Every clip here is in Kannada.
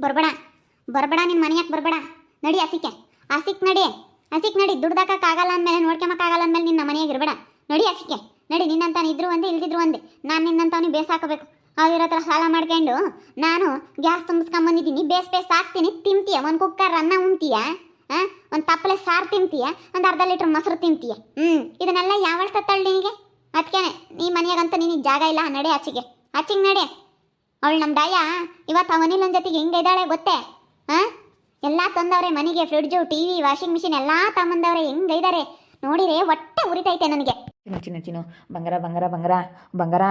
ಬರ್ಬೇಡ. ಬರ್ಬೇಡ ನಿನ್ನ ಮನೆಯಾಕೆ ಬರ್ಬೇಡ? ನಡಿ ಹಸಿಕೆ. ಹಸಿಕ್ ನಡಿ. ಹಸಿಕ್ ನಡಿ. ದುಡ್ದಾಕಾಗಲ್ಲ ಅಂದಮೇಲೆ ನೋಡ್ಕೊಂಬಕ್ಕಾಗಲ್ಲ ಅಂದಮೇಲೆ ನಿನ್ನ ಮನೆಯಾಗ ಇರಬೇಡ. ನಡಿ ಹಸಿಕೆ. ನಡಿ ನಿನ್ನಂತಾನು ಇದ್ರು ಒಂದೇ, ಇಲ್ದಿದ್ರು ಒಂದೇ. ನಾನು ಬೇಸ್ ಹಾಕಬೇಕು ಅವ್ರ ಹತ್ರ ಸಾಲ ಮಾಡ್ಕೊಂಡು ನಾನು ಗ್ಯಾಸ್ ತುಂಬಿಸ್ಕೊಂಬಂದಿದ್ದೀನಿ. ಬೇಸ್ ಬೇಸ್ ಹಾಕ್ತೀನಿ. ತಿಂತೀಯ? ಒಂದು ಕುಕ್ಕರ್ ಅನ್ನ ಉಣ್ತೀಯ? ಹಾಂ ಒಂದು ತಪ್ಪಲೆ ಸಾರು ತಿಂತೀಯ? ಒಂದು ಅರ್ಧ ಲೀಟ್ರ್ ಮೊಸರು ತಿಂತೀಯ? ಹ್ಞೂ ಇದನ್ನೆಲ್ಲ ಯಾವ ತಳ್ಳಿ ನಿನಗೆ? ಅದಕ್ಕೆ ನೀ ಮನೆಯಾಗಂತ ನಿನಗೆ ಜಾಗ ಇಲ್ಲ. ನಡೆ ಆಚೆಗೆ ಆಚೆಗೆ ನಡೆ. ಅವಳು ನಮ್ಮ ಡಾಯ ಇವತ್ತು ಅವನಿಲ್ಲೊಂದು ಜೊತೆಗೆ ಹೆಂಗೆ ಇದ್ದಾಳೆ ಗೊತ್ತೇ? ಹಾಂ ಎಲ್ಲ ತಂದವ್ರೆ, ಮನೆಗೆ fridge T V washing machine ಎಲ್ಲ ತಗೊಂಬಂದವ್ರೆ, ಹೆಂಗೆ ಇದ್ದಾರೆ ನೋಡಿರೆ ಹೊಟ್ಟೆ ಉರಿತೈತೆ ನನಗೆ. ಚಿನ್ನು ಚಿನ್ನು, ಬಂಗಾರ ಬಂಗಾರ ಬಂಗಾರ ಬಂಗಾರ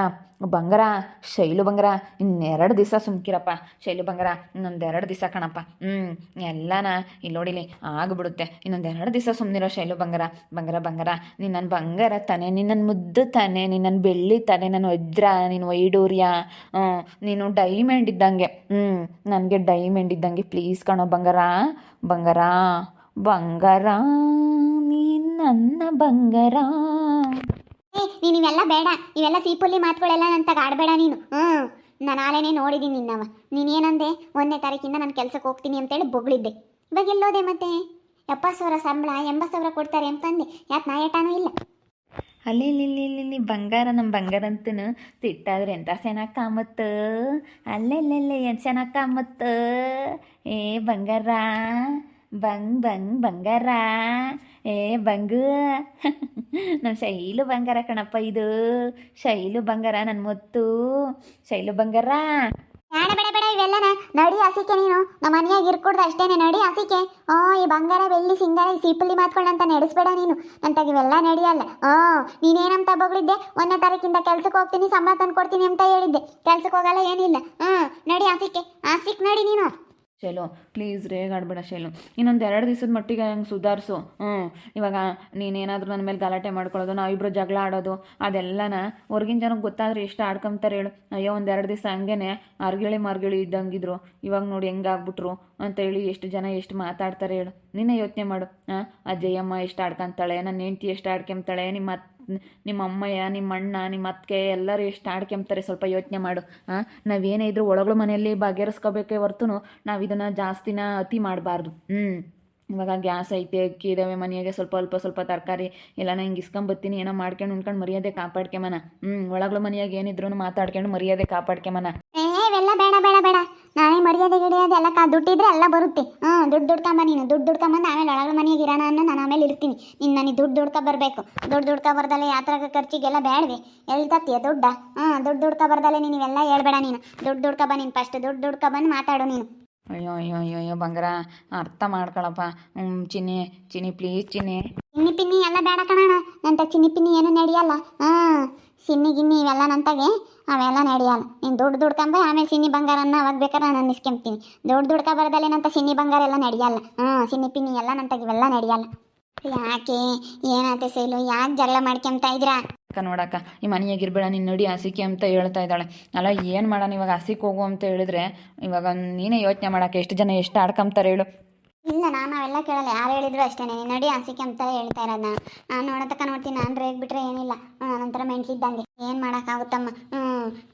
ಬಂಗಾರ, ಶೈಲು ಬಂಗಾರ, ಇನ್ನೆರಡು ದಿವಸ ಸುಮ್ಕಿರಪ್ಪ, ಶೈಲು ಬಂಗಾರ ಇನ್ನೊಂದು ಎರಡು ದಿವಸ ಕಣಪ್ಪ. ಹ್ಞೂ ಎಲ್ಲನ ಇಲ್ಲಿ ನೋಡಿಲಿ ಆಗಿಬಿಡುತ್ತೆ. ಇನ್ನೊಂದು ಎರಡು ದಿವಸ ಸುಮ್ಮನಿರೋ ಶೈಲು ಬಂಗಾರ ಬಂಗಾರ ಬಂಗಾರ ನೀನು ನನ್ನ ಬಂಗಾರ ತಾನೆ ನೀನು ನನ್ನ ಮುದ್ದು ತಾನೆ ನೀನು ನನ್ನ ಬೆಳ್ಳಿ ತಾನೆ ನನ್ನ ವಜ್ರ, ನೀನು ವೈಡೂರ್ಯ ನೀನು ಡೈಮಂಡ್ ಇದ್ದಂಗೆ ಹ್ಞೂ ನನಗೆ ಡೈಮಂಡ್ ಇದ್ದಂಗೆ ಪ್ಲೀಸ್ ಕಣೋ ಬಂಗಾರ ಬಂಗಾರ ಬಂಗಾರ, ನೀನು ನನ್ನ ಬಂಗಾರ. ಏ, ನೀನು ಇವೆಲ್ಲ ಬೇಡ. ಇವೆಲ್ಲ ಸೀಪುಲ್ಲಿ ಮಾತುಗಳೆಲ್ಲ ನಂತಾಗ ಆಡಬೇಡ ನೀನು. ಹ್ಞೂ. ನಾನು ಆಲೇನೆ ನೋಡಿದ್ದೀನಿ ನಿನ್ನವ. ನೀನೇನಂದೆ ಒಂದನೇ ತಾರೀಕಿಂದ ನಾನು ಕೆಲಸಕ್ಕೆ ಹೋಗ್ತೀನಿ ಅಂತೇಳಿ ಬೊಗಳಿದ್ದೆ. ಇವಾಗ ಎಲ್ಲೋದೆ ಮತ್ತೆ? ಎಪ್ಪತ್ತು ಸಾವಿರ ಸಂಬಳ, ಎಂಬತ್ತು ಸಾವಿರ ಕೊಡ್ತಾರೆ ಅಂತಂದೆ ಯಾಕೆ ನಾಯಟಾನೂ ಇಲ್ಲ. ಅಲ್ಲಿ ಇಲ್ಲಿ ಇಲ್ಲಿ ಬಂಗಾರ ನಮ್ಮ ಬಂಗಾರ ಅಂತೂ ತಿಟ್ಟಾದ್ರೆ ಎಂತ ಚೆನ್ನಾಗಿ ಕಾಮತ್ತು ಇಲ್ಲೇ ಏನು ಚೆನ್ನಾಗಿ ಕಾಮತ್ತು ಏ ಬಂಗಾರ. ಬಂಗ್ ಬಂಗ್ ಬಂಗಾರ ಏ ಬಂಗು ನಮ್ಮ ಶೈಲು ಬಂಗಾರ ಕಣಪ್ಪ ಇದು ಶೈಲು ಬಂಗಾರ ನನ್ನ ಮುತ್ತು ಶೈಲು ಬಂಗಾರ ಬೇಡ ಬೇಡ ಇವೆಲ್ಲನ ನಡಿ ಹಸಿಕೆ ನೀನು ನಮ್ಮ ಮನೆಯಾಗ ಇರ್ಕೊಡ್ದು ಅಷ್ಟೇನೆ ನಡಿ ಹಸಿಕೆ ಓ ಈ ಬಂಗಾರ, ಬೆಳ್ಳಿ, ಸಿಂಗಾರ, ಈ ಸೀಪಲ್ಲಿ ಮಾತ್ಕೊಂಡಂತ ನಡೆಸ್ಬೇಡ ನೀನು. ಅಂತ ಇವೆಲ್ಲ ನಡೆಯಲ್ಲ. ಓ, ನೀನೇನಂತ ಬಗಳಿದ್ದೆ? ಒಂದನೇ ತಾರೀಕಿಂದ ಕೆಲ್ಸಕ್ಕೆ ಹೋಗ್ತೀನಿ, ಸಂಬಳ ತಂದು ಕೊಡ್ತೀನಿ ಅಂತ ಹೇಳಿದ್ದೆ. ಕೆಲ್ಸಕ್ಕೆ ಹೋಗಲ್ಲ ಏನಿಲ್ಲ. ಆ ನಡಿ ಹಸಿಕೆ ಹಸಿಕ್ ನಡಿ ನೀನು. ಶೈಲು ಪ್ಲೀಸ್ ರೇಗಾಡ್ಬೇಡ ಶೈಲು. ಇನ್ನೊಂದು ಎರಡು ದಿವಸದ ಮಟ್ಟಿಗೆ ಹಂಗೆ ಸುಧಾರಿಸು. ಹ್ಞೂ ಇವಾಗ ನೀನೇನಾದರೂ ನನ್ನ ಮೇಲೆ ಗಲಾಟೆ ಮಾಡ್ಕೊಳ್ಳೋದು ನಾವಿಬ್ಬರು ಜಗಳ ಆಡೋದು, ಅದೆಲ್ಲನ ಹೊರ್ಗಿನ ಜನಕ್ಕೆ ಗೊತ್ತಾದ್ರೆ ಎಷ್ಟು ಆಡ್ಕೊಂತಾರೆ ಹೇಳು. ಅಯ್ಯೋ, ಒಂದು ಎರಡು ದಿವಸ ಹಂಗೇನೆ ಅರ್ಗಿಳಿ ಮರ್ಗಿಳಿ ಇದ್ದಂಗಿದ್ರು. ಇವಾಗ ನೋಡಿ ಹೆಂಗಾಗ್ಬಿಟ್ರು ಅಂತೇಳಿ ಎಷ್ಟು ಜನ ಎಷ್ಟು ಮಾತಾಡ್ತಾರೆ ಹೇಳು. ನಿನ್ನೆ ಯೋಚನೆ ಮಾಡು. ಹಾಂ ಆ ಜಯಮ್ಮ ಎಷ್ಟು ಆಡ್ಕೊಂತಾಳೆ ನನ್ನ ಹೆಂಡ್ತಿ ಎಷ್ಟು ಆಡ್ಕೊಂತಾಳೆ ನಿಮ್ಮ ನಿಮ್ಮ ಅಮ್ಮಯ್ಯ ನಿಮ್ಮ ಅಣ್ಣ ನಿಮ್ಮ ಅತ್ತಿಗೆ ಎಲ್ಲರೂ ಎಷ್ಟು ಆಡ್ಕೊಂತಾರೆ ಸ್ವಲ್ಪ ಯೋಚನೆ ಮಾಡು. ಹಾಂ ನಾವೇನೇ ಇದ್ರೂ ಒಳಗಳು ಮನೆಯಲ್ಲಿ ಬಗೆಹರಿಸ್ಕೋಬೇಕೇ ಹೊರ್ತು ನಾವು ಇದನ್ನು ಜಾಸ್ತಿನ ಅತಿ ಮಾಡಬಾರ್ದು. ಹ್ಞೂ ಇವಾಗ ಗ್ಯಾಸ್ ಐತೆ, ಅಕ್ಕಿ ಇದಾವೆ, ಮನೆಯಾಗೆ ಸ್ವಲ್ಪ ಅಲ್ಪ ಸ್ವಲ್ಪ ತರಕಾರಿ. ಎಲ್ಲನ ಹಿಂಗೆ ಇಸ್ಕೊಂಬತ್ತೀನಿ, ಏನೋ ಮಾಡ್ಕೊಂಡು ಉಣ್ಕೊಂಡು ಮರ್ಯಾದೆ ಕಾಪಾಡ್ಕೆಮನ ಹ್ಞೂ ಒಳಗಳು ಮನೆಯಾಗ ಏನಿದ್ರು ಮಾತಾಡ್ಕೊಂಡು ಮರ್ಯಾದೆ ಕಾಪಾಡ್ಕೆಮನ ಏ ಇವೆಲ್ಲ ಬೇಡ ಬೇಡ ಬೇಡ ನಾನೇ ಮರ್ಯಾದೆ ಗಿಡಿಯೋದು ಎಲ್ಲ ಕಾ ದುಡ್ಡಿದ್ರೆ ಎಲ್ಲ ಬರುತ್ತೆ. ಹಾಂ, ದುಡ್ಡು ದುಡ್ಕೊಂಬ ನೀನು. ದುಡ್ಡು ದುಡ್ಕೊಂಬಂದು ಆಮೇಲೆ ಒಳಗೆ ಮನೆಗೆ ಇರೋಣ ಅನ್ನೋ ನಾನು ಆಮೇಲೆ ಇರ್ತೀನಿ. ನೀನು ನನಗೆ ದುಡ್ಡು ದುಡ್ಕೊ ಬರಬೇಕು. ದುಡ್ಡು ದುಡ್ಕೊ ಬರ್ದಲೆ ಯಾತ್ರಾಗ ಖರ್ಚಿಗೆಲ್ಲ ಬೇಡವೆ ಎಲ್ಲಿ ತತ್ತೀಯ ದುಡ್ಡ? ಹಾಂ, ದುಡ್ಡು ದುಡ್ಕೊ ಬರ್ದಲೆ ನೀನು ಇವೆಲ್ಲ ಹೇಳ್ಬೇಡ ನೀನು. ದುಡ್ಡು ದುಡ್ಕೊ ನೀನು ಫಸ್ಟ್ ದುಡ್ಡು ದುಡ್ಕೊ ಬಂದು ಮಾತಾಡು ನೀನು. ಅಯ್ಯೋ ಅಯ್ಯೋ ಅಯ್ಯೋ ಬಂಗಾರ. ಅರ್ಥ ಮಾಡ್ಕೊಳಪ್ಪ. ಚಿನ್ನಿ ಚಿನ್ನಿ ಪ್ಲೀಸ್ ಚಿನ್ನಿ. ಪಿನ್ನಿ ಎಲ್ಲ ಬೇಡ ಕಣಣ ನಂತ ಚಿನ್ನಿ ಪಿನ್ನಿ ಏನು ನಡೆಯಲ್ಲ. ಹಾಂ, ಸಿನ್ನಿ ಗಿನ್ನಿ ಇವೆಲ್ಲ ನಂತಾಗೆ ಅವೆಲ್ಲ ನಡೆಯಲ್ಲ. ನೀನು ದುಡ್ಡು ದುಡ್ಕೊಂಬ, ಆಮೇಲೆ ಸಿನ್ನಿ ಬಂಗಾರನ್ನ ಅವಾಗ ಬೇಕಾದ್ರೆ ನಾನು ಇಸ್ಕೊಂತೀನಿ ದುಡ್ಡು ದುಡ್ಕ ಬರದಲ್ಲೇ ನಂತ ಸಿನ್ನಿ ಬಂಗಾರ ಎಲ್ಲ ನಡೆಯಲ್ಲ. ಹಾಂ, ಸಿನ್ನಿ ಪಿನ್ನಿ ಎಲ್ಲ ನಂತಾಗ ಇವೆಲ್ಲ ನಡೆಯಲ್ಲ. ಯಾಕೆ? ಏನಾಯ್ತು ಸೇಲು? ಯಾಕೆ ಜಗಳ ಮಾಡ್ಕೊಂತ ಇದ್ರಾ ಅಕ್ಕ ನೋಡಕ್ಕ, ಈ ಮನೆಯಾಗಿರ್ಬೇಡ, ನೀನು ನೋಡಿ ಹಸಿಕೆ ಅಂತ ಹೇಳ್ತಾ ಇದ್ದಾಳೆ. ಅಲ್ಲ, ಏನು ಮಾಡೋಣ, ಇವಾಗ ಹಸಿಕೆ ಹೋಗು ಅಂತ ಹೇಳಿದ್ರೆ ಇವಾಗ ನೀನೇ ಯೋಚನೆ ಮಾಡಕ್ಕೆ ಎಷ್ಟು ಜನ ಎಷ್ಟು ಆಡ್ಕೊಂತಾರೆ ಹೇಳು. ಕೇಳಲ್ಲ, ಯಾರು ಹೇಳಿದ್ರು ಅಷ್ಟೇ ನಡಿ ಹಸಿಕೆ ಅಂತ ಹೇಳ್ತಾ ಇರೋದು ನಾನು ನೋಡತಕ್ಕ ನೋಡ್ತೀನಿ, ನಾನು ರೇಗ್ ಬಿಟ್ರೆ ಏನಿಲ್ಲ. ನಂತರ ಮೆಂಟ್ಲಿದ್ದಂಗೆ ಏನು ಮಾಡೋಕ್ಕಾಗುತ್ತಮ್ಮ? ಹ್ಞೂ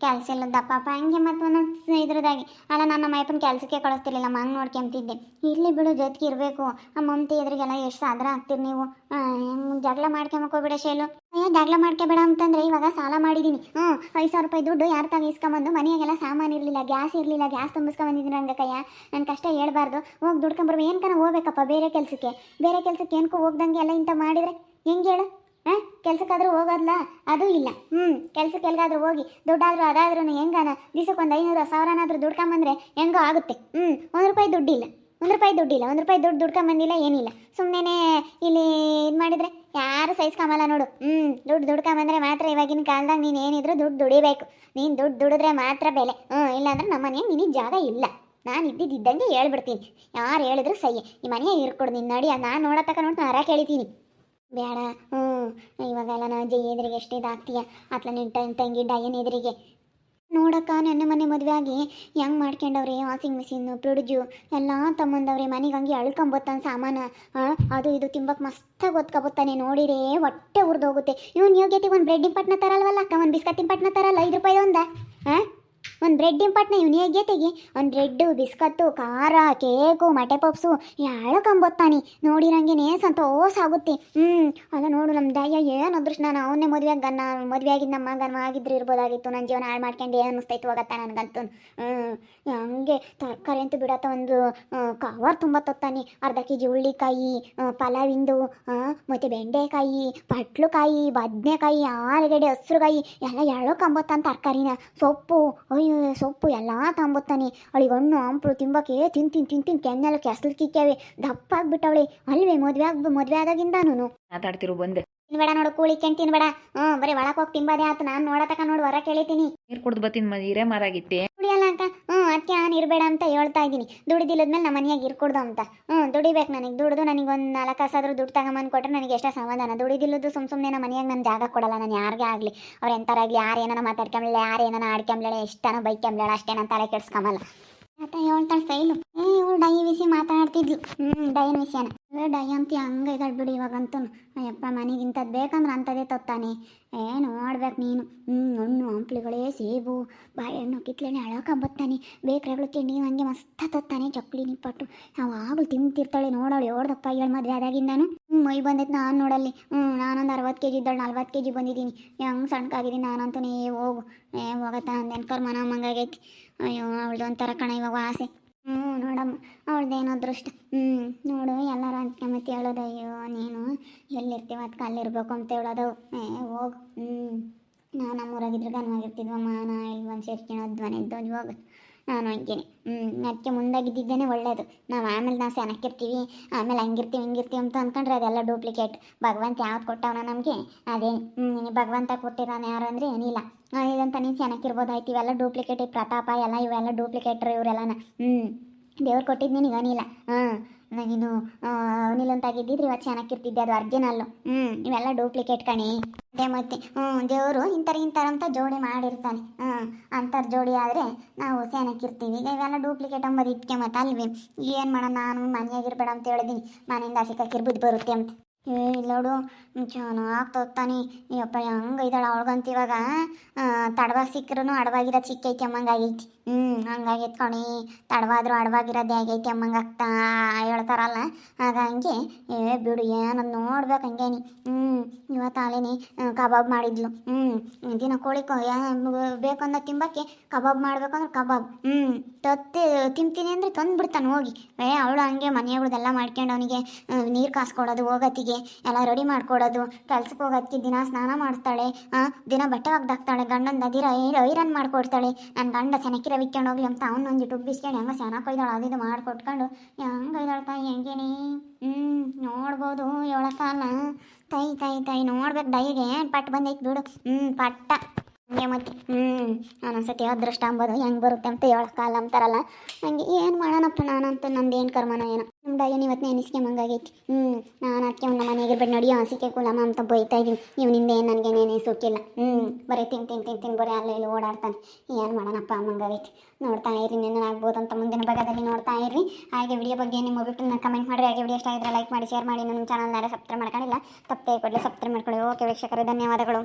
ಕೆಲಸ ಇಲ್ಲದಪ್ಪ ಪಾಪ. ಹಂಗೆ ಮತ್ತು ಒಂದೊಂದು ಇದ್ರದಾಗಿ. ಅಲ್ಲ ನನ್ನ ನಮ್ಮ ಅಯ್ಯಪ್ಪನ ಕೆಲಸಕ್ಕೆ ಕಳಿಸ್ತಿರ್ಲಿಲ್ಲ ಹಂಗೆ ನೋಡ್ಕೊಂತಿದ್ದೆ. ಇರಲಿ ಬಿಡು, ಜೊತೆಗೆ ಇರಬೇಕು. ಮಮತಿ ಎದುರಿಗೆಲ್ಲ ಎಷ್ಟು ಸಾದ್ರ ಆಗ್ತೀರಿ ನೀವು? ಜಗಳ ಮಾಡ್ಕೊಂಬಕೋಬಿಡ ಶೈಲು. ಅಯ್ಯೋ, ಜಗಳ ಮಾಡ್ಕೊಬೇಡ ಅಂತಂದ್ರೆ ಇವಾಗ ಸಾಲ ಮಾಡಿದ್ದೀನಿ ಹ್ಞೂ ಐದು ಸಾವಿರ ರೂಪಾಯಿ ದುಡ್ಡು ಯಾರು ತಾಗ ಇಸ್ಕೊಂಬಂದು ಮನೆಯಾಗೆಲ್ಲ ಸಾಮಾನು ಇರಲಿಲ್ಲ, ಗ್ಯಾಸ್ ಇರಲಿಲ್ಲ, ಗ್ಯಾಸ್ ತುಂಬಿಸ್ಕೊಂಬಂದಿದ್ದೀನಿ ನಂಗೆ ಕೈಯ ನನ್ನ ಕಷ್ಟ ಹೇಳ್ಬಾರ್ದು. ಹೋಗಿ ದುಡ್ಕೊಂಬರ್ಬೇಕು ಏನ್ಕನ ಹೋಗ್ಬೇಕಪ್ಪ ಬೇರೆ ಕೆಲಸಕ್ಕೆ? ಬೇರೆ ಕೆಲಸಕ್ಕೆ ಏನಕ್ಕೂ ಹೋಗ್ದಂಗೆ ಎಲ್ಲ ಇಂಥ ಮಾಡಿದರೆ? ಹೆಂಗೆ ಹೇಳು? ಹಾಂ ಕೆಲ್ಸಕ್ಕಾದ್ರೂ ಹೋಗೋದ್ಲ? ಅದು ಇಲ್ಲ. ಹ್ಞೂ ಕೆಲಸಕ್ಕೆ ಎಲ್ಗಾದ್ರೂ ಹೋಗಿ ದುಡ್ಡಾದರೂ ಅದಾದ್ರೂ ಹೆಂಗಾನ? ದಿವಸಕ್ಕೆ ಒಂದು ಐನೂರು, ಸಾವಿರನಾದರೂ ದುಡ್ಕೊಂಬಂದ್ರೆ ಹೆಂಗೋ ಆಗುತ್ತೆ. ಹ್ಞೂ ಒಂದು ರೂಪಾಯಿ ದುಡ್ಡಿಲ್ಲ. ಒಂದು ರೂಪಾಯಿ ದುಡ್ಡಿಲ್ಲ. ಒಂದು ರೂಪಾಯಿ ದುಡ್ಡು ದುಡ್ಕೊಂಬಂದಿಲ್ಲ, ಏನಿಲ್ಲ. ಸುಮ್ಮನೆ ಇಲ್ಲಿ ಇದು ಮಾಡಿದರೆ ಯಾರು ಸಹಿಸ್ಕೊಂಬಲ್ಲ ನೋಡು. ಹ್ಞೂ ದುಡ್ಡು ದುಡ್ಕೊಂಬಂದ್ರೆ ಮಾತ್ರ ಇವಾಗಿನ ಕಾಲದಾಗ ನೀನು ಏನಿದ್ರು ದುಡ್ಡು ದುಡಿಬೇಕು. ನೀನು ದುಡ್ಡು ದುಡಿದ್ರೆ ಮಾತ್ರ ಬೆಲೆ. ಹ್ಞೂ ಇಲ್ಲಾಂದ್ರೆ ನಮ್ಮ ಮನೆಗೆ ನಿನಗೆ ಜಾಗ ಇಲ್ಲ. ನಾನು ಇದ್ದಿದ್ದಂಗೆ ಹೇಳ್ಬಿಡ್ತೀನಿ. ಯಾರು ಹೇಳಿದ್ರು ಸೈ ಈ ಮನೆಯಾಗ ಇರ್ಕೊಡು ನಿನ್ನ ನಡಿ ನಾನು ನೋಡತಕ್ಕ ನೋಡಿ ನಾನು ಹರ ಕೇಳಿತೀನಿ ಬೇಡ. ಹ್ಞೂ ಇವಾಗೆಲ್ಲ ನಾ ಜೈ ಎದುರಿಗೆ ಎಷ್ಟು ಇದಾಗ್ತೀಯ? ಅತ್ಲ ನಿನ್ನ ತಂಗಿ ಡಯನ್ ಎದುರಿಗೆ. ನೋಡಕ್ಕ ನನ್ನ ಮನೆ ಮದುವೆ ಆಗಿ ಹೆಂಗೆ ಮಾಡ್ಕೊಂಡವ್ರಿ ವಾಷಿಂಗ್ ಮಿಷಿನ್ನು, ಫ್ರಿಡ್ಜು, ಎಲ್ಲ ತಮ್ಮಂದವ್ರಿ ಮನೆಗೆ ಹಂಗೆ ಅಳ್ಕೊಂಬತ್ತಾನ ಸಾಮಾನು. ಅದು ಇದು ತಿಂಬಕ್ಕೆ ಮಸ್ತಾಗಿ ಒತ್ಕೊಬತ್ತಾನೆ ನೋಡಿರೇ ಹೊಟ್ಟೆ ಉರಿದೋಗುತ್ತೆ. ಇವನು ಯೋಗ್ಯತೆಗೆ ಒಂದು ಬ್ರೆಡ್ಡಿನ ಪಟ್ನ ತರಲ್ವಲ್ಲ ಅಕ್ಕ? ಒಂದು ಬಿಸ್ಕತ್ತಿನ ಪಟ್ನ ತರಲ್ಲ? ಐದು ರೂಪಾಯಿ ಒಂದ? ಹಾಂ ಒಂದು ಬ್ರೆಡ್ ಇಂಪಾರ್ಟ್ನ ಇವನು ಹೇಗೆ ತೆಗಿ ಒಂದು ಬ್ರೆಡ್ಡು ಬಿಸ್ಕತ್ತು, ಖಾರ, ಕೇಕು, ಮಟೆ ಪಪ್ಸು ಎಳಕಂಬತ್ತಾನಿ ನೋಡಿರಂಗೆನೇ ಸಂತೋಷ ಆಗುತ್ತೆ. ಹ್ಞೂ ಅಲ್ಲ ನೋಡು ನಮ್ಮ ದಯ್ಯ, ಏನು ಅದೃಷ್ಟ, ನಾನು ಅವನ್ನೇ ಮದುವೆ ಗನ್ನ ಮದುವೆ ಆಗಿದ್ದು ನಮ್ಮ ಗನ್ನ ಆಗಿದ್ರೆ ಇರ್ಬೋದಾಗಿತ್ತು. ನನ್ನ ಜೀವನ ಹಾಳು ಮಾಡ್ಕೊಂಡು ಏನು ಅನಿಸ್ತೈತು ಹೋಗತ್ತ ನನಗಂತೂ. ಹ್ಞೂ ಹಂಗೆ ತರಕಾರಿ ಅಂತೂ ಬಿಡತ್ತ ಒಂದು ಕವರ್ ತುಂಬ ತೊತ್ತಾನೆ. ಅರ್ಧ ಕೆ ಜಿ ಹುಳ್ಳಿಕಾಯಿ ಪಲಾವಿಂದು ಮತ್ತು ಬೆಂಡೆಕಾಯಿ, ಪಟ್ಲುಕಾಯಿ, ಬದನೆಕಾಯಿ, ಆಲೂಗಡ್ಡೆ, ಹಸ್ರುಕಾಯಿ, ಎಲ್ಲ ಎಳ್ಳೋ ಕಂಬತ್ತಾನೆ ತರಕಾರಿನ? ಸೊಪ್ಪು ಅಯ್ಯೋ ಸೊಪ್ಪು ಎಲ್ಲ ತಂಬತ್ತಾನೆ. ಅವಳಿಗೆ ಹಣ್ಣು ಹಂಪಲು ತಿಂಬಕ್ಕೆ ತಿನ್ ತಿನ್ ತಿನ್ ತಿನ್ ಕೆನ್ನೆಲ್ಲ ಕೆಸಲು ಕಿಕ್ಕ್ಯಾವೆ ದಪ್ಪ ಆಗ್ಬಿಟ್ಟವಳೆ. ಅಲ್ವೇ ಮದುವೆ ಮದ್ವೆ ಮದುವೆ ಆದಾಗಿಂದಾನು ಮಾತಾಡ್ತಿರು ಬಂದೆ. ತಿನ್ಬೇಡ ನೋಡು ಕೂಳಿ ಕೆಂಟ್ ತಿನ್ಬೇಡ. ಹ್ಞೂ ಬರೀ ಒಳಕ್ಕೆ ಹೋಗಿ ತಿಂಬಾದೆ ಆತ. ನಾನು ನೋಡತಕ ನೋಡು ಹೊರ ಕೇಳಿತೀನಿ ನೀರು ಕುಡ್ದು ಬತ್ತಿನ ಮ ಹಿರೇ ಮಾರಾಗಿತ್ತೆ ದುಡಿಯಲ್ಲ ಅಂತ ನಾನು ಇರಬೇಡ ಅಂತ ಹೇಳ್ತಾ ಇದ್ದೀನಿ. ದುಡಿದಿಲ್ಲದ್ಮೇಲೆ ನಮ್ಮ ಮನೆಯಾಗ ಇರ್ಕೊಡ್ದು ಅಂತ. ಹ್ಞೂ ದುಡಿಬೇಕು ನನಗೆ. ದುಡಿದು ನನಗೆ ಒಂದು ನಾಲ್ಕು ಕಾಸಾದರೂ ದುಡ್ಡು ತಗೊಂಬಂದು ಕೊಟ್ಟರೆ ನನಗೆ ಎಷ್ಟೋ ಸಮಾಧಾನ. ದುಡಿದಿಲ್ಲದ್ದು ಸುಮ್ಮ ಸುಮ್ಮನೆ ನಮ್ಮ ಮನೆಯಾಗ ನಾನು ಜಾಗ ಕೊಡಲ್ಲ. ನಾನು ಯಾರಿಗೇ ಆಗಲಿ. ಅವ್ರು ಎಂಥರಾಗಲಿ ಯಾರು ಏನಾನ ಮಾತಾಡ್ಕೊಂಬ್ಳೆ ಯಾರು ಏನಾನ ಆಡ್ಕೊಂಬ್ಳೆ ಎಷ್ಟನ ಬೈಕ್ ಅಷ್ಟೇ ನಾನು ತಲೆ ಕೆಡ್ಸ್ಕೊಂಬಲ್ಲ. ಮತ್ತೆ ಹೇಳ್ತಾಳೆ, ಫೈಲು. ಏ ಇವಳು ಡೈ ವಿಸಿ ಮಾತಾಡ್ತಿದ್ಲು. ಹ್ಞೂ ಡೈನ್ ವಿಷಯನ ಏ ಡೈ ಅಂತ ಹಂಗೆ ಇದ್ದಾಳೆ ಬಿಡು ಇವಾಗಂತೂ. ಅಯ್ಯಪ್ಪ, ಮನೆಗೆ ಇಂಥದ್ದು ಬೇಕಂದ್ರೆ ಅಂಥದ್ದೇ ತೊತ್ತಾನೆ ಏ, ನೋಡ್ಬೇಕು ನೀನು. ಹ್ಞೂ ಹಣ್ಣು, ಹಂಪ್ಲಿಗಳೇ ಸೇಬು, ಬಾಳೆಹಣ್ಣು, ಕಿತ್ಲೆಣ್ಣೆ, ಅಳಕಂಬತ್ತಾನೆ. ಬೇಕ್ರೆಗಳು ತಿಂಡಿ ಹಂಗೆ ಮಸ್ತ ತೊತ್ತಾನೆ ಚಕ್ಲಿ, ನಿಪ್ಪಟ್ಟು. ಯಾವಾಗಲೂ ತಿಂತಿರ್ತಾಳೆ ನೋಡೋಳು ಯೋಡ್ದಪ್ಪ ಇವಳು ಮದುವೆ ಆದಾಗಿಂದಾನು. ಮೈ ಬಂದೈತೆ ನಾನು ನೋಡಲ್ಲಿ. ಹ್ಞೂ ನಾನೊಂದು ಅರವತ್ತು ಕೆ ಜಿ ಇದ್ದಾಳೆ ನಲ್ವತ್ತು ಕೆ ಜಿ ಬಂದಿದ್ದೀನಿ ಹೆಂಗೆ ನಾನಂತೂ ನೀ ಹೋಗು. ಏ ಹೋಗತ್ತ ಅಂದೇನು ಕರ್ಮನ ಅಮ್ಮಂಗಾಗೈತಿ ಅಯ್ಯೋ, ಅವಳ್ದು ಒಂಥರ ಕಣ ಇವಾಗ ಆಸೆ. ಹ್ಞೂ ನೋಡಮ್ಮ, ಅವಳದೇನೋ ಅದೃಷ್ಟ ಹ್ಞೂ ನೋಡು, ಎಲ್ಲರೂ ಅಂತ್ಕೊಂಬತ್ತಿ ಹೇಳೋದು, ಅಯ್ಯೋ, ನೀನು ಎಲ್ಲಿರ್ತೀವ ಅದಕ್ಕೆ ಅಲ್ಲಿರ್ಬೇಕು ಅಂತ ಹೇಳೋದು. ಏ, ಹೋಗು. ಹ್ಞೂ ನಾವು ನಮ್ಮೂರಾಗಿದ್ರೆ ಗನ್ವಾಗಿರ್ತಿದ್ವಮ್ಮ ನಾ ಇಲ್ಲಿ ಒಂದು ಸೇರ್ಕೊಳೋದು ಮನೆ ಇದ್ದೋದು ಹೋಗು. ನಾನು ಹಂಗೇನೆ. ಅದಕ್ಕೆ ಮುಂದಾಗಿದ್ದಿದ್ದೇನೆ ಒಳ್ಳೇದು. ನಾವು ಆಮೇಲೆ ನಾವು ಸೆನಕ್ಕಿರ್ತೀವಿ ಆಮೇಲೆ ಹಂಗಿರ್ತೀವಿ, ಹಿಂಗಿರ್ತೀವಿ ಅಂತ ಅಂದ್ಕೊಂಡ್ರೆ ಅದೆಲ್ಲ ಡೂಪ್ಲಿಕೇಟ್ ಭಗವಂತ ಯಾವ್ದು ಕೊಟ್ಟವನ ನಮಗೆ? ಅದೇ ಭಗವಂತ ಕೊಟ್ಟಿರೋನು ಯಾರು ಅಂದರೆ ಏನಿಲ್ಲ. ಇದಂತ ನೀನು ಚೆನ್ನಾಗಿರ್ಬೋದಾಯ್ತು ಇವೆಲ್ಲ ಡೂಪ್ಲಿಕೇಟ್ ಪ್ರತಾಪ ಎಲ್ಲ ಇವೆಲ್ಲ ಡೂಪ್ಲಿಕೇಟ್ರು ಇವರೆಲ್ಲನ. ಹ್ಞೂ ದೇವ್ರು ಕೊಟ್ಟಿದ್ದು ನಿನಗೆ ಏನಿಲ್ಲ. ಹಾಂ. ನೀನು ಅನಿಲ್ ಅಂತ ಆಗಿದ್ದಿದ್ರೆ ಇವತ್ತು ಚೆನ್ನಾಗಿರ್ತಿದ್ದೆ ಅದು ಅರ್ಜಿನಲ್ಲು ಹ್ಞೂ ಇವೆಲ್ಲ ಡೂಪ್ಲಿಕೇಟ್ ಕಣಿ. ಅದೇ ಮತ್ತೆ ಹ್ಞೂ ದೇವರು ಇಂಥರ ಇಂಥರ ಅಂತ ಜೋಡಿ ಮಾಡಿರ್ತಾನೆ. ಹ್ಞೂ ಅಂಥರ್ ಜೋಡಿ ಆದರೆ ನಾವು ಸೇನಕ್ಕಿರ್ತೀವಿ. ಈಗ ಇವೆಲ್ಲ ಡೂಪ್ಲಿಕೇಟ್ ಅಂಬೋದು ಇಟ್ಕೆ ಮತ್ತೆ ಅಲ್ವೇ? ಏನು ಮಾಡೋಣ, ನಾನು ಮನೆಯಾಗಿರ್ಬೇಡ ಅಂತ ಹೇಳಿದ್ದೀನಿ ಮನೆಯಿಂದ ಸಿಕ್ಕಾಕಿರ್ ಬುದ್ಧಿ ಬರುತ್ತೆ ಅಂತ. ಏ ಇಲ್ಲೋಡು ಚೆನ್ನಾಗಿ ತೊತ್ತಾನೆ ಅಯ್ಯಪ್ಪ ಹಂಗೆ ಇದ್ದಾಳೆ ಅವಳಗಂತ ಇವಾಗ ತಡವಾಗಿ ಸಿಕ್ಕರೂ ಅಡವಾಗಿರೋ ಚಿಕ್ಕೈತಿ ಅಮ್ಮಂಗೆ ಆಗೈತಿ. ಹ್ಞೂ ಹಂಗಾಗೈತೆ ಕಣಿ. ತಡವಾದ್ರೂ ಅಡವಾಗಿರೋದೇ ಆಗೈತಿ ಅಮ್ಮಂಗೆ ಆಗ್ತಾ ಹೇಳ್ತಾರಲ್ಲ. ಹಾಗಾಗಿ, ಏ, ಬಿಡು, ಏನದು ನೋಡ್ಬೇಕು ಹಂಗೇನಿ ಹ್ಞೂ ಇವತ್ತು ಅಲೇನಿ ಕಬಾಬ್ ಮಾಡಿದ್ಲು. ಹ್ಞೂ ದಿನ ಕೋಳಿ ಬೇಕಂದ ತಿಂಬಕ್ಕೆ ಕಬಾಬ್ ಮಾಡ್ಬೇಕಂದ್ರೆ ಕಬಾಬ್. ಹ್ಞೂ ತತ್ತಿ, ತಿಂತೀನಿ ಅಂದರೆ ತಂದು ಬಿಡ್ತಾನೆ ಹೋಗಿ. ಏ, ಅವಳು ಹಂಗೆ ಮನೆಯಗಳದೆಲ್ಲ ಮಾಡ್ಕೊಂಡು ಅವನಿಗೆ ನೀರು ಕಾಸ್ಕೊಡೋದು ಹೋಗತ್ತಿಗೆ. ಎಲ್ಲ ರೆಡಿ ಮಾಡ್ಕೊಡೋದು. ಕೆಲ್ಸಕ್ಕೆ ಹೋಗೋದಕ್ಕೆ ದಿನ ಸ್ನಾನ ಮಾಡ್ತಾಳೆ. ದಿನ ಬಟ್ಟೆ ಒಗ್ದಾಕ್ತಾಳೆ. ಗಂಡನ ದದಿರ ಐರನ್ ಮಾಡ್ಕೊಡ್ತಾಳೆ. ನನ್ನ ಗಂಡ ಸೆನಕಿರ ವಿಕ್ಕೊಂಡು ಹೋಗ್ಲಿ ಅಂತ ಅವ್ನು ಒಂದು ಉಬ್ಬಿಸ್ಕೊಂಡು ಹೆಂಗೆ ಚೆನ್ನಾಗಿ ಕೊಯ್ದಾಳ, ಅದು ಇದು ಮಾಡ್ಕೊಟ್ಕೊಂಡು ಹೆಂಗೆ ತಾಯಿ, ಹೆಂಗೇನಿ? ಹ್ಞೂ ನೋಡ್ಬೋದು, ಏಳ ಕಾಲ ತೈ ತೈ ತೈ, ನೋಡ್ಬೇಕು, ಡೈಗೆ ಪಟ್ ಬಂದೈತೆ ಬಿಡು. ಹ್ಞೂ ಪಟ್ಟ. ಹಂಗೆ ಮತ್ತೆ ಹ್ಞೂ ಒಂದೊಂದ್ಸತಿ ಅದೃಷ್ಟ ಅಂಬೋದು ಹೆಂಗೆ ಬರುತ್ತೆ ಅಂತ ಕಾಲ ಅಂತಾರಲ್ಲ. ಹಂಗೆ ಏನು ಮಾಡೋಣಪ್ಪ ನಾನಂತೂ ನಂದು ಏನು ಕರ್ಮನೋ ಏನೋ. ನಮ್ಮ ಡೈನ್ ಇವತ್ತಿನ ನೆನೆಸ್ಕೊಂಬಂಗಾಗೈತಿ ಹ್ಞೂ ನಾನು ಅದಕ್ಕೆ ಒಂದು ಮನೆಗೆ ಬಿಟ್ಟು ನಡಿ ಹಸಿಕೆ ಕುಲಮ್ಮ ಅಂತ ಬೈತಾ ಇದ್ದೀನಿ ಇವನಿಂದ ಏನು ನನಗೆ ನೇನೆ ಸುಕ್ಕಿಲ್ಲ ಹ್ಞೂ ಬರೀ ತಿನ್ ತಿನ್ ತಿನ್ ತಿನ್ ಬರೀ ಅಲ್ಲೇ ಓಡಾಡ್ತಾನೆ. ಏನು ಮಾಡೋಣಪ್ಪ ಅಮ್ಮಂಗಾಗೈತಿ ನೋಡ್ತಾ ಇರಿ ಆಗ್ಬೋದು ಅಂತ ಮುಂದಿನ ಭಾಗದಲ್ಲಿ ನೋಡ್ತಾ ಇರಿ ಹಾಗೆ ವಿಡಿಯೋ ಬಗ್ಗೆ ನಿಮ್ಮ ಅಭಿಪ್ರಾಯ ಕಮೆಂಟ್ ಮಾಡಿರಿ. ಹಾಗೆ ವಿಡಿಯೋ ಇಷ್ಟ ಆಗಿದ್ರೆ ಲೈಕ್ ಮಾಡಿ ಶೇರ್ ಮಾಡಿ. ನಮ್ಮ ಚಾನಲ್ ಯಾರು ಸಬ್ಸ್ಕ್ರೈಬ್ ಮಾಡ್ಕೊಂಡಿಲ್ಲ. ತಪ್ಪೇ ಕೊಡಲಿ ಸಬ್ಸ್ಕ್ರೈಬ್ ಮಾಡ್ಕೊಳ್ಳಿ. ಓಕೆ ವೀಕ್ಷಕರೇ, ಧನ್ಯವಾದಗಳು.